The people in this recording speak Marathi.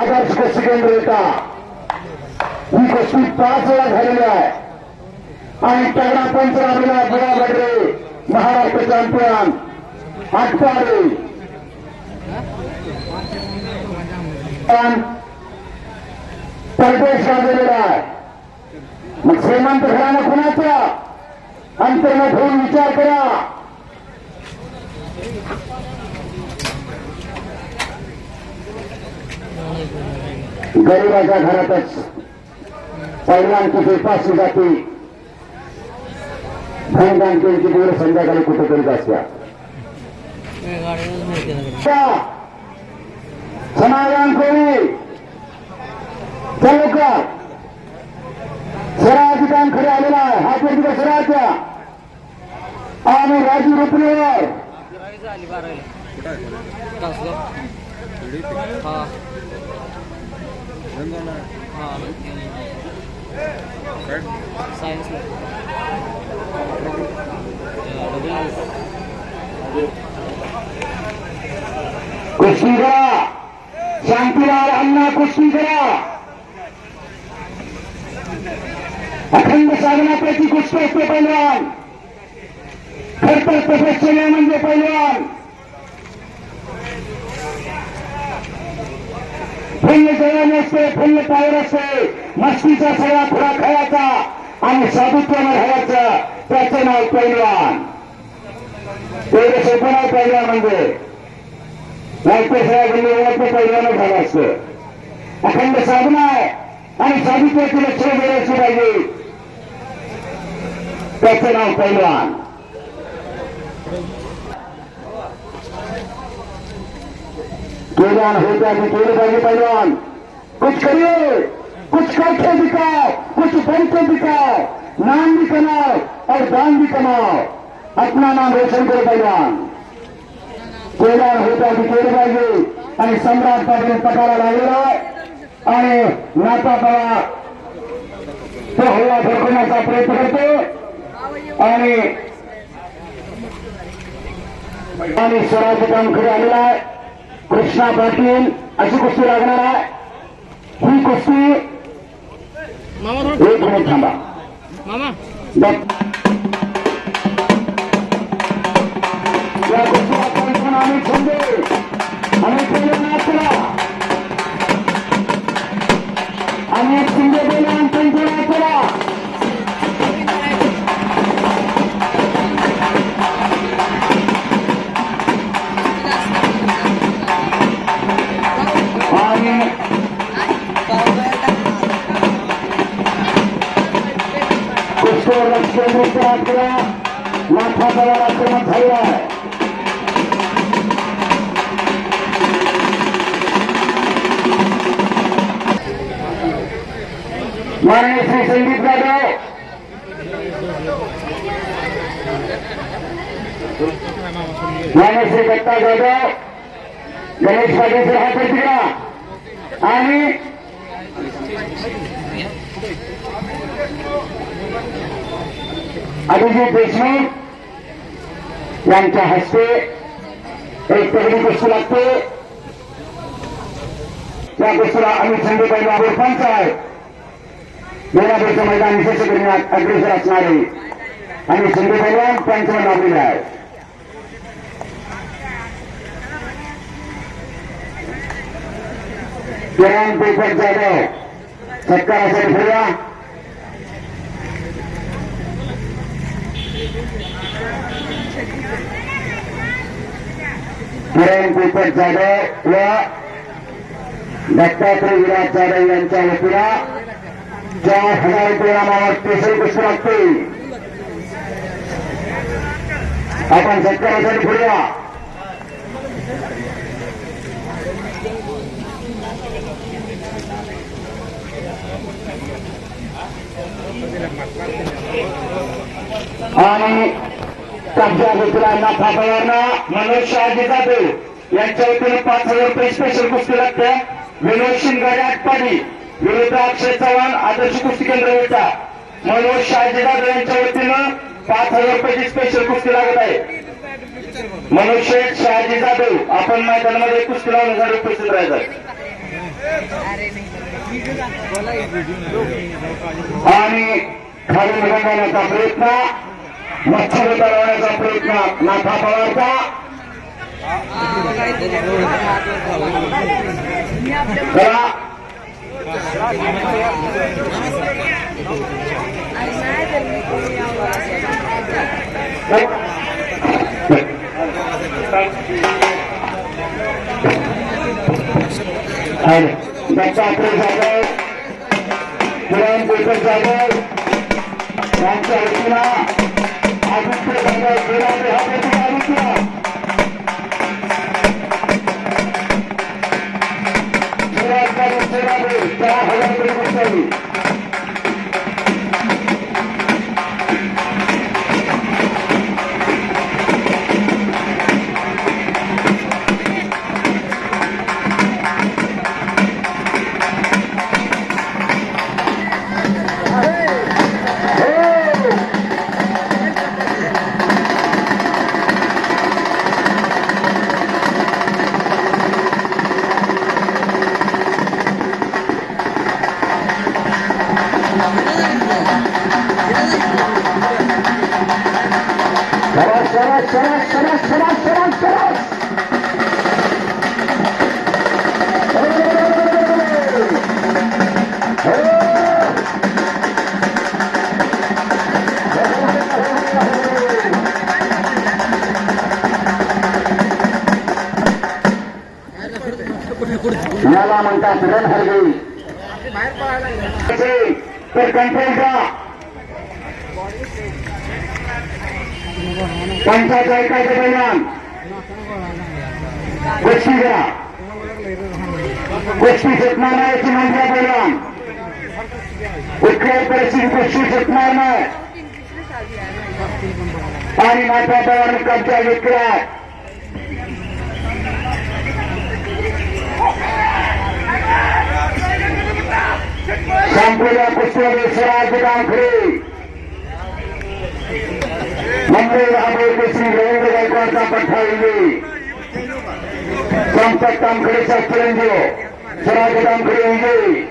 आदर्श कुस्ती रेटा ही कुस्ती पाच वेळा झालेली आहे. आणि तगडा पंच राहिलेला बुडा गडरे महाराष्ट्र चॅम्पियन आटपाडे परदेश गाजलेला आहे. मग श्रीमंत घराणं कुणाचा? अंतर्गत होऊन विचार करा. गरिबाच्या घरातच पहिल्यान कुठे पाचशे जाती. भूमदान केली दिवस संध्याकाळी कुठेतरी असत्या का? समाधान कोणी चालू का सराची काम खरे आलेला आहे. हा पेटी सराच्या आणि राजू रुपणेवर झाली बारावीला तासगाव हा हा सायन्सला कुस्ती करा शांतीलाल अण्णा कुस्ती करा अखंड साधनापैकी कुस्ती असते पैलवान खरतर तपश्चर्या म्हणजे पैलवान फुल्ल जवानी असते फुल्ल पावर असते मस्तीचा सगळा खुरा खायचा आणि साधुत्वानं राहायचं त्याचं नाव पैलवान. तेवढं सोपं नाव पैलवान म्हणजे. नाही ते सगळ्या ओळखलं पैलवान झालं असतं अखंड साधना आहे आणि साधुत्वाची लक्षणं वेळेची पाहिजे. त्याचं नाव पैलवान. केल्यान होत्या की केलं पाहिजे पैलवान. कुछ करिए कुछ करके दिखाओ कुछ बनके दिखाओ नाम भी कमाओ और दान भी कमाओ अपना नाम रोशन करो पहलवान केदार होता की केलं पाहिजे आणि सम्राट पाटील पटाला लागलेला आणि नाता तळा तो हल्ला धरकण्याचा प्रयत्न करतो. आणि आणि स्वराज्य काम खरे आलेला आहे कृष्णा पाटील अशी कुस्ती लागणार आहे. ही कुस्ती एक मिनिट थांबा. कुस्तीवर लक्ष केंद्रित करा नाथाचा आक्रमण झालेला जाधव माननीय श्री दत्ता गणेश पाटील सर हात आणि अभिजित देशमुख यांच्या हस्ते एक तगडी कुस्ती लागते. या कुस्तीला अमित शिंदे पहिला पंच आहे बेलापूरचं मैदान विशेष करण्यात अग्रेसर असणारे आणि शिंदे पैलवान पंचम लाभलेले आहे. किरण पेपर जाधव. सत्कारासाठी फिरवा किरण पेपर जाधव व दत्तात्रय विराज जाधव यांच्या वतीला चार हजार रुपये नामावर स्पेशल पुष्प लागतील आपण सत्कारासाठी Gracias. आणि त्यांच्या मित्रांना नफा मनोज शहाजी जाधव यांच्या वतीने पाच हजार रुपये स्पेशल कुस्ती लागते. विनोद शिंगाडे आटपाडी विरुद्ध अक्षय चव्हाण आदर्श कुस्ती केंद्र होता मनोज शहाजी जाधव यांच्या वतीनं पाच हजार रुपयाची स्पेशल कुस्ती लागत आहे. मनोज शेठ शहाजी जाधव आपण मैदानामध्ये कुस्ती लावण्यासाठी उपस्थित राहायचं आणि खाली रंगवण्याचा प्रयत्न मच्छर तळवण्याचा प्रयत्न नाथा पवारचा चला दत्तात्रय जाधव किरण पेपर जाधव यांच्या वतीला आदित्य जाधव केराचे हा प्रतीक याला म्हणतात रणहरगी तर कंट्रोलचा पंचायत ऐकायचं परिणाम गोष्टी घ्या गोष्टी सुटणार नाही याची नोंद घ्या कुठल्याही परिस्थिती गोष्टी सुटणार नाही आणि माझ्या पवारने कब्जा संपूर्ण संपलेल्या कुस्तीमध्ये स्वराज डांखरे मुंबई महाबळेश्वर श्री रवींद्र गायकवाडचा पठ्ठा विजयी संपत तामखडेचा चिरंजीव स्वराज तामखडे विजयी